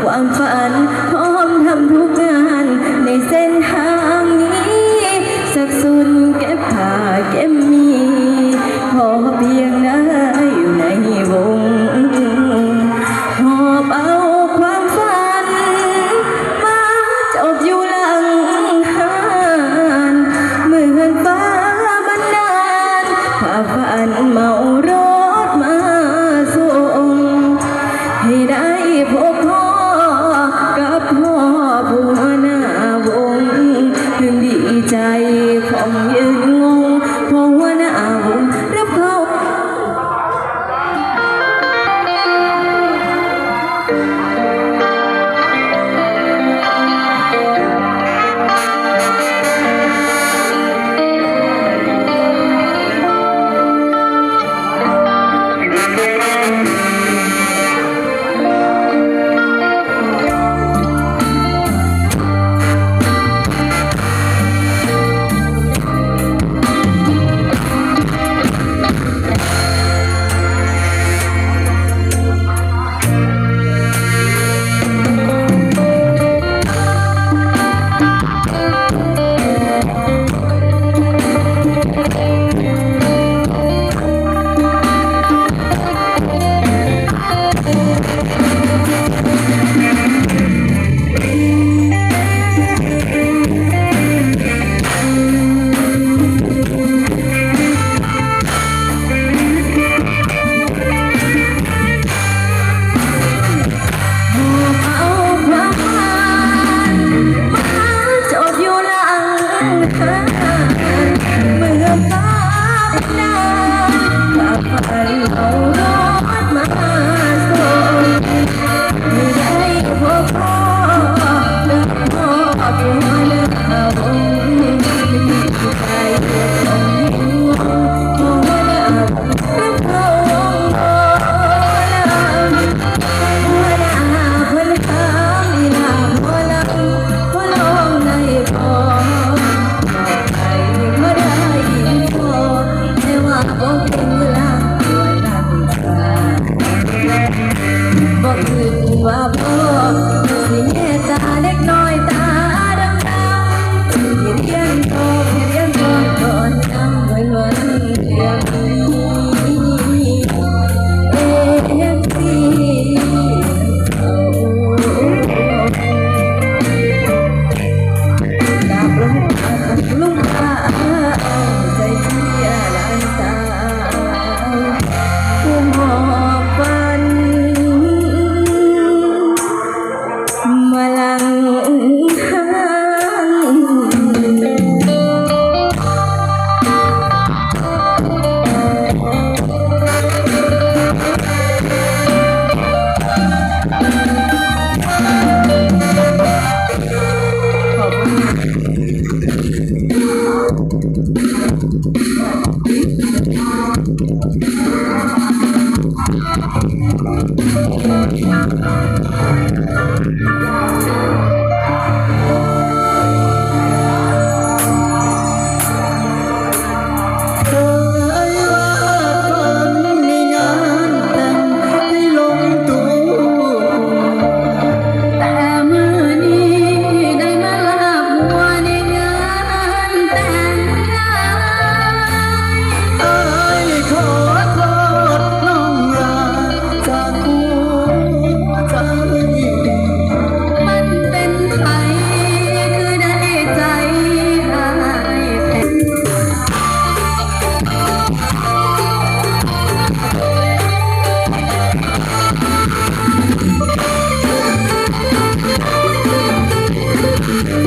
ความฝันพร้อมทำทุกงานในเส้นทางนี้ สักสุนเก็บผ้าเก็บมีพอ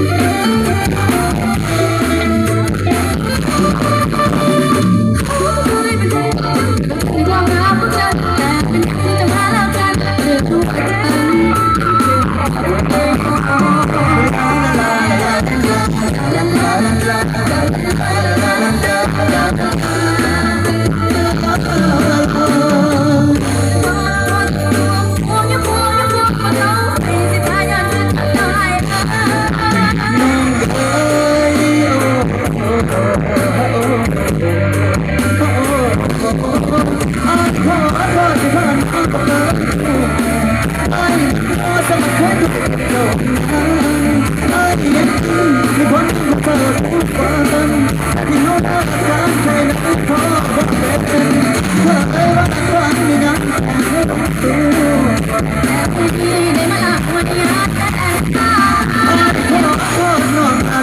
Yeah.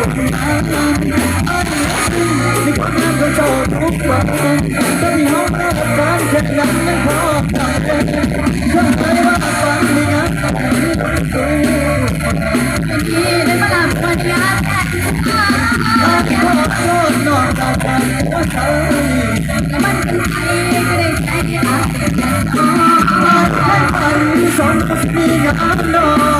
มีความกระโจนทุกวันต้องมีห้องรับประทานนั้นพอทำไมว่าฝันดีนะดีได้าลับวันยาขอโทษนอนตาตาว่าเขามันเป็นใคก็ค่ะขอให้ฝันสนกับมีกับอันดอ